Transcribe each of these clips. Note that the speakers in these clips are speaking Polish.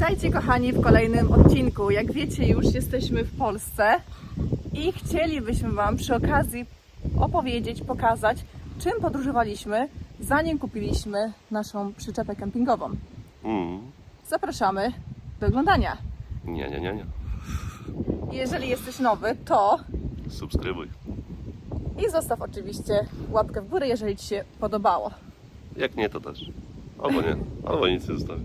Witajcie kochani w kolejnym odcinku. Jak wiecie już jesteśmy w Polsce i chcielibyśmy Wam przy okazji opowiedzieć, pokazać czym podróżowaliśmy zanim kupiliśmy naszą przyczepę kempingową. Mm. Zapraszamy do oglądania. Nie, nie, nie, nie. Jeżeli jesteś nowy, to Subskrybuj. i zostaw oczywiście łapkę w górę, jeżeli Ci się podobało. Jak nie, to też. Albo nie, albo nic nie zostawi.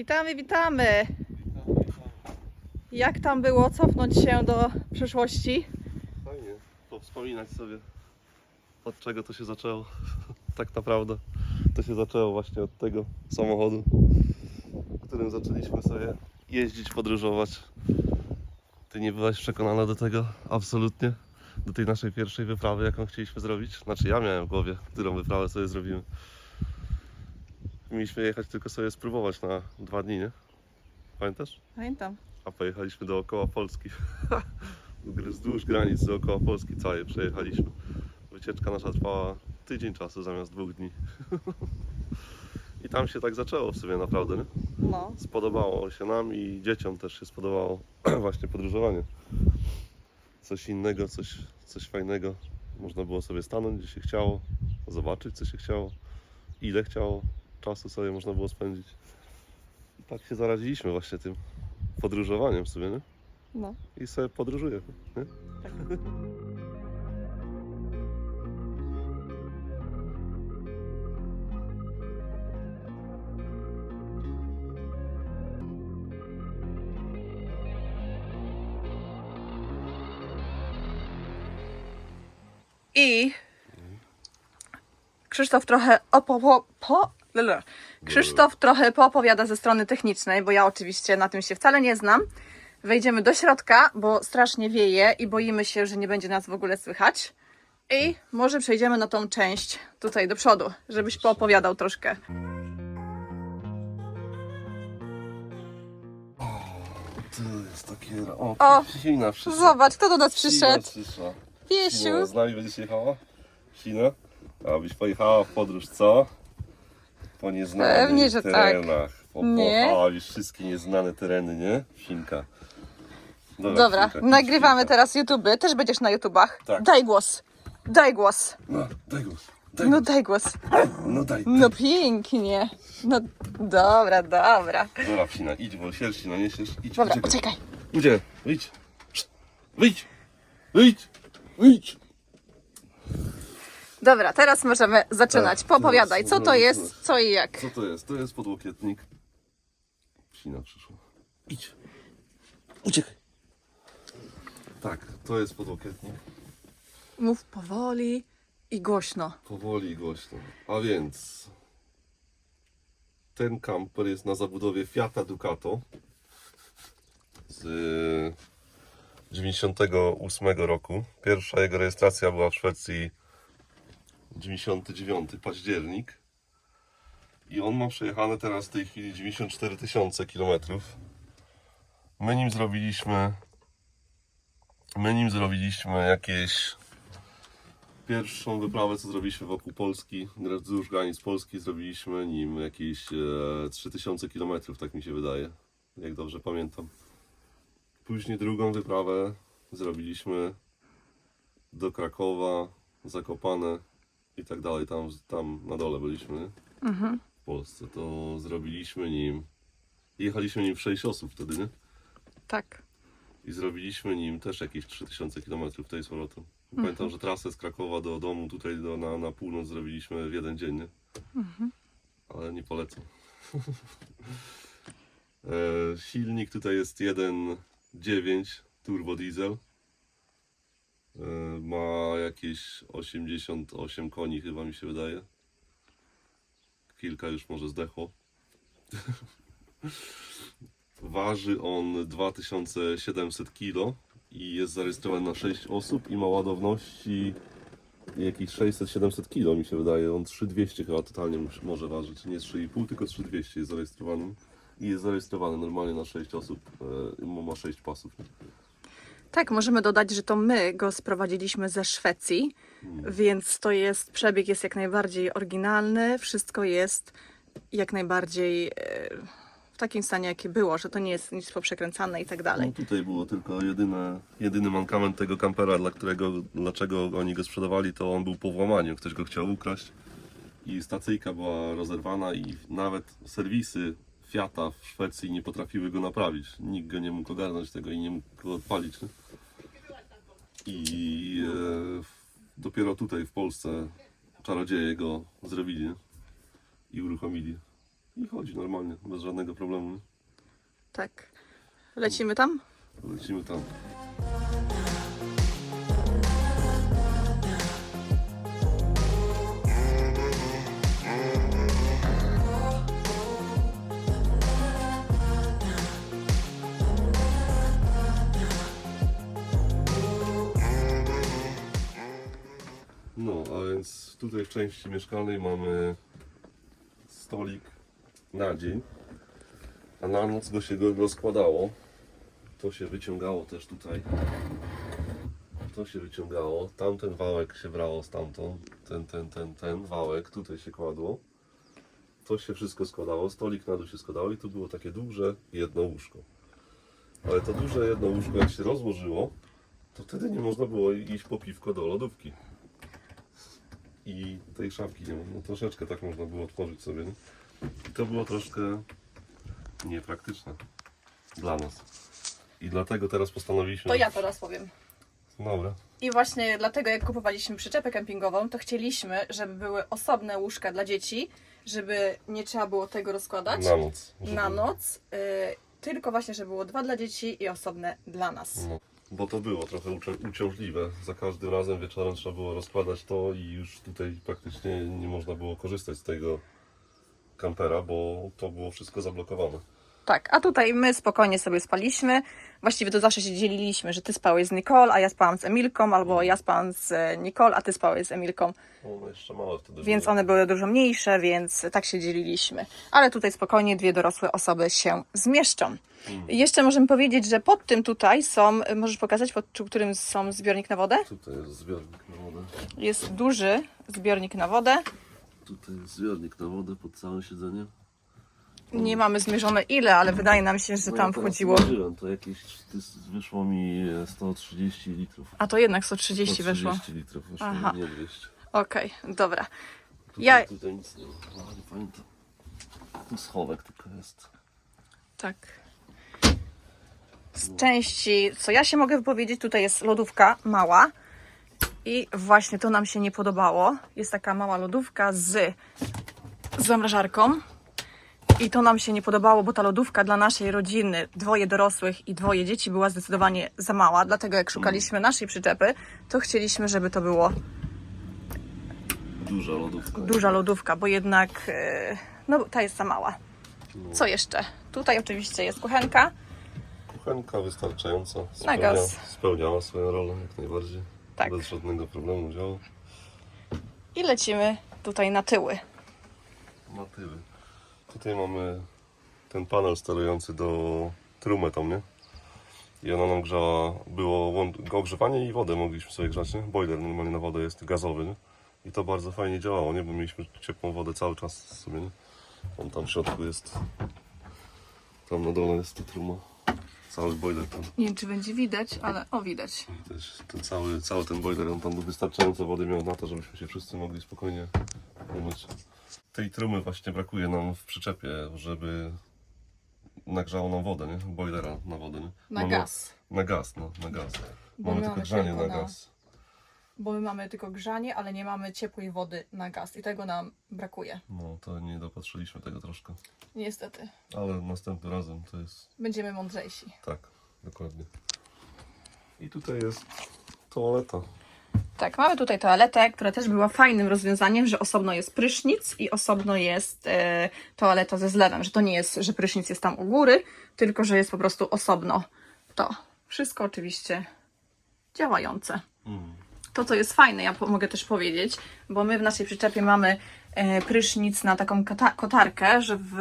Witamy, witamy! Jak tam było cofnąć się do przeszłości? Fajnie. Powspominać sobie, od czego to się zaczęło. tak naprawdę. To się zaczęło właśnie od tego samochodu, którym zaczęliśmy sobie jeździć, podróżować. Ty nie byłaś przekonana do tego? Absolutnie. Do tej naszej pierwszej wyprawy, jaką chcieliśmy zrobić. Znaczy ja miałem w głowie, którą wyprawę sobie zrobimy. Mieliśmy jechać tylko sobie spróbować na dwa dni, nie? Pamiętasz? Pamiętam. A pojechaliśmy dookoła Polski. Wzdłuż granic dookoła Polski całej przejechaliśmy. Wycieczka nasza trwała tydzień czasu zamiast dwóch dni. I tam się tak zaczęło w sumie naprawdę, nie? No, Spodobało się nam i dzieciom też się spodobało właśnie podróżowanie. Coś innego, coś, coś fajnego. Można było sobie stanąć, gdzie się chciało, zobaczyć, co się chciało, ile chciało czasu sobie można było spędzić. I tak się zaraziliśmy właśnie tym podróżowaniem sobie, nie? no. I sobie podróżuję, nie? Tak. I Krzysztof trochę opo, po, Krzysztof trochę poopowiada ze strony technicznej, bo ja oczywiście na tym się wcale nie znam. Wejdziemy do środka, bo strasznie wieje i boimy się, że nie będzie nas w ogóle słychać. I może przejdziemy na tą część tutaj do przodu, żebyś poopowiadał troszkę. To jest takie... O, przyszła. Zobacz, kto do nas przyszedł. przyszła. Piesiu. Sina, z nami będziesz jechała? Sina? Abyś pojechała w podróż, co? Po nieznanych Pewnie, że tak. terenach. Po, Nie? Pojechałaś wszystkie nieznane tereny, nie? Sinka. Dobra, Sinka, nagrywamy Sinka. teraz YouTube. Też będziesz na YouTubach. Tak. Daj głos. Daj głos. No, daj głos. Daj No głos. daj głos. No daj. No pięknie. No dobra, dobra. Dobra, Sina, idź, bo sierści naniesiesz. Idź, Dobra, uciekaj. Gdzie? Wyjdź. Wyjdź. Wyjdź. Wyjdź. Dobra, teraz możemy zaczynać. Tak, Poopowiadaj, teraz co to możemy jest, zaczynać. co i jak. Co to jest? To jest podłokietnik. Psina przyszła. Idź. Uciekaj. Tak, to jest podłokietnik. Mów powoli i głośno. Powoli i głośno. A więc ten kamper jest na zabudowie Fiata Ducato z 98 roku. Pierwsza jego rejestracja była w Szwecji 99 październik. I on ma przejechane teraz w tej chwili 94 tysiące kilometrów. My nim zrobiliśmy my nim zrobiliśmy jakieś Pierwszą wyprawę, co zrobiliśmy wokół Polski, wzdłuż granic Polski, zrobiliśmy nim jakieś e, 3000 km, tak mi się wydaje, jak dobrze pamiętam. Później drugą wyprawę zrobiliśmy do Krakowa, Zakopane i tak dalej, tam, tam na dole byliśmy nie? w Polsce. To zrobiliśmy nim, jechaliśmy nim w 6 osób wtedy, nie? Tak. I zrobiliśmy nim też jakieś 3000 km w tej z powrotem. Pamiętam, że trasę z Krakowa do domu tutaj do, na, na północ zrobiliśmy w jeden dzień, nie? Ale nie polecam. e, silnik tutaj jest 1.9 turbo diesel. E, ma jakieś 88 koni chyba mi się wydaje. kilka już może zdechło. Waży on 2700 kg i jest zarejestrowany na 6 osób i ma ładowności jakieś 600-700 kg mi się wydaje. On 3200 chyba totalnie może ważyć. Nie 3,5 tylko 3200 jest zarejestrowany. I jest zarejestrowany normalnie na 6 osób. e, Ma 6 pasów. Tak, możemy dodać, że to my go sprowadziliśmy ze Szwecji, więc to jest, przebieg jest jak najbardziej oryginalny, wszystko jest jak najbardziej e, w takim stanie, jakie było, że to nie jest nic poprzekręcane i tak dalej. No tutaj było tylko jedyne, jedyny mankament tego kampera, dla którego, dlaczego oni go sprzedawali, to on był po włamaniu. Ktoś go chciał ukraść i stacyjka była rozerwana i nawet serwisy Fiata w Szwecji nie potrafiły go naprawić. Nikt go nie mógł ogarnąć tego i nie mógł go odpalić. Nie? I e, dopiero tutaj w Polsce czarodzieje go zrobili nie? i uruchomili. I chodzi normalnie, bez żadnego problemu. Nie? Tak. Lecimy tam? Lecimy tam. No, a więc tutaj w części mieszkalnej mamy stolik na dzień, a na noc go się go rozkładało. To się wyciągało też tutaj. To się wyciągało. Tamten wałek się brało stamtąd. Ten, ten, ten, ten wałek tutaj się kładło. To się wszystko składało. Stolik na dół się składało i tu było takie duże jedno łóżko. Ale to duże jedno łóżko jak się rozłożyło, to wtedy nie można było iść po piwko do lodówki. I tej szafki nie można. No troszeczkę tak można było otworzyć sobie. Nie? I to było troszkę niepraktyczne dla nas. I dlatego teraz postanowiliśmy. To ja teraz powiem. Dobra. I właśnie dlatego, jak kupowaliśmy przyczepę kempingową, to chcieliśmy, żeby były osobne łóżka dla dzieci, żeby nie trzeba było tego rozkładać Na noc. żeby- na noc, y, tylko właśnie, żeby było dwa dla dzieci i osobne dla nas. No. Bo to było trochę ucią- uciążliwe. Za każdym razem wieczorem trzeba było rozkładać to i już tutaj praktycznie nie można było korzystać z tego kampera, bo to było wszystko zablokowane. Tak, a tutaj my spokojnie sobie spaliśmy. Właściwie to zawsze się dzieliliśmy, że ty spałeś z Nicole, a ja spałam z Emilką, albo ja spałam z e, Nicole, a ty spałeś z Emilką. One jeszcze małe wtedy Więc one były dużo mniejsze, więc tak się dzieliliśmy. Ale tutaj spokojnie dwie dorosłe osoby się zmieszczą. Jeszcze możemy powiedzieć, że pod tym tutaj są, możesz pokazać, pod którym są zbiornik na wodę? Tutaj jest zbiornik na wodę. Jest duży zbiornik na wodę. Tutaj jest zbiornik na wodę pod całe siedzenie. Nie mamy zmierzone ile, ale wydaje nam się, że No tam teraz wchodziło. Mierzyłem, to jakieś wyszło mi 130 litrów. A to jednak 130 weszło. 130 litrów wyszło, Aha. nie 200. Okej, dobra. Tutaj, Ja- tutaj nic nie ma, ale nie pamiętam. Tu schowek tylko jest. Tak. Z części, co ja się mogę wypowiedzieć, tutaj jest lodówka mała. I właśnie to nam się nie podobało. Jest taka mała lodówka z zamrażarką. I to nam się nie podobało, bo ta lodówka dla naszej rodziny, dwoje dorosłych i dwoje dzieci, była zdecydowanie za mała. Dlatego jak szukaliśmy naszej przyczepy, to chcieliśmy, żeby to było Duża lodówka. duża lodówka, bo jednak e, no, ta jest za mała. Co jeszcze? Tutaj oczywiście jest kuchenka. Kuchenka wystarczająca. Na Spełnia, gaz. spełniała swoją rolę jak najbardziej. Tak. Bez żadnego problemu działa. I lecimy tutaj na tyły. Na tyły. Tutaj mamy ten panel sterujący do trumy tam, nie? I ona nam grzała, było ogrzewanie i wodę mogliśmy sobie grzać, nie? Boiler normalnie na wodę jest gazowy, nie? I to bardzo fajnie działało, nie? Bo mieliśmy ciepłą wodę cały czas sobie, nie? On tam w środku jest, tam na dole jest ta truma. Cały boiler tam. Nie wiem, czy będzie widać, ale o, widać. Też ten cały, cały ten boiler, on tam wystarczająco wody miał na to, żebyśmy się wszyscy mogli spokojnie umyć. Tej trumy właśnie brakuje nam w przyczepie, żeby nagrzało nam wodę, nie? Boilera na wodę, nie? Na Mamy- gaz. Na gaz, no, na gaz. Bo mamy my tylko grzanie na na- gaz. Bo my mamy tylko grzanie, ale nie mamy ciepłej wody na gaz i tego nam brakuje. No, to nie dopatrzyliśmy tego troszkę. Niestety. Ale następnym razem to jest Będziemy mądrzejsi. tak, dokładnie. I tutaj jest toaleta. Tak, mamy tutaj toaletę, która też była fajnym rozwiązaniem, że osobno jest prysznic i osobno jest e, toaleta ze zlewem, że to nie jest, że prysznic jest tam u góry, tylko że jest po prostu osobno to. Wszystko oczywiście działające. To, co jest fajne, ja mogę też powiedzieć, bo my w naszej przyczepie mamy e, prysznic na taką kota- kotarkę, że w,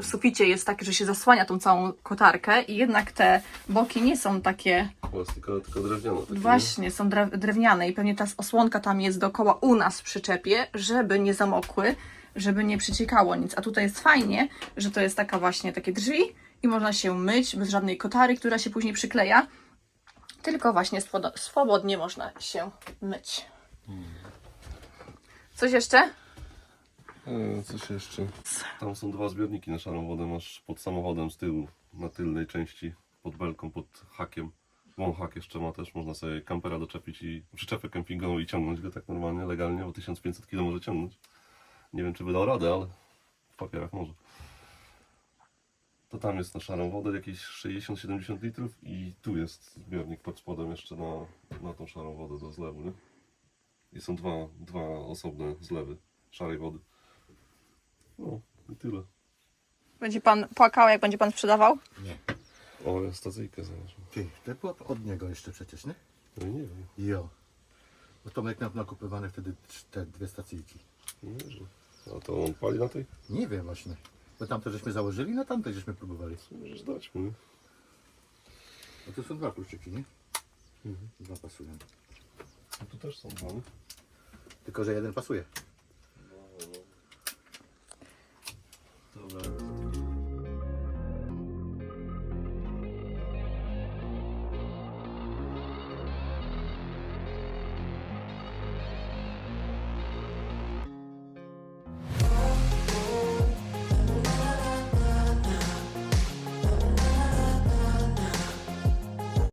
w suficie jest takie, że się zasłania tą całą kotarkę i jednak te boki nie są takie Plastikowe, tylko drewniane. Takie, nie? Właśnie, są drew- drewniane i pewnie ta osłonka tam jest dookoła u nas w przyczepie, żeby nie zamokły, żeby nie przyciekało nic. A tutaj jest fajnie, że to jest taka właśnie takie drzwi i można się myć bez żadnej kotary, która się później przykleja, tylko właśnie swobodnie można się myć. Coś jeszcze? E, coś jeszcze. Tam są dwa zbiorniki na szarą wodę. Masz pod samochodem z tyłu, na tylnej części, pod belką, pod hakiem. Łom hak jeszcze ma też, można sobie kampera doczepić i przyczepę kempingową i ciągnąć go tak normalnie, legalnie, bo 1500 kg może ciągnąć. Nie wiem, czy by dał radę, ale w papierach może. To tam jest na szarą wodę jakieś 60-70 litrów i tu jest zbiornik pod spodem jeszcze na, na tą szarą wodę do zlewu, nie? I są dwa, dwa osobne zlewy szarej wody. No i tyle. Będzie pan płakał, jak będzie pan sprzedawał? Nie. O, stacyjkę znalazłem. Ty, było od niego jeszcze przecież, nie? No i nie wiem. Jo. Bo Tomek nam nakupywany wtedy te dwie stacyjki. Nie wiem. A to on pali na tej? Nie wiem właśnie. Bo tamte żeśmy założyli, na tamte żeśmy próbowali. Możesz dać mu. A to są dwa kluczyki, nie? Dwa pasują. A tu też są dwa? Tylko, że jeden pasuje.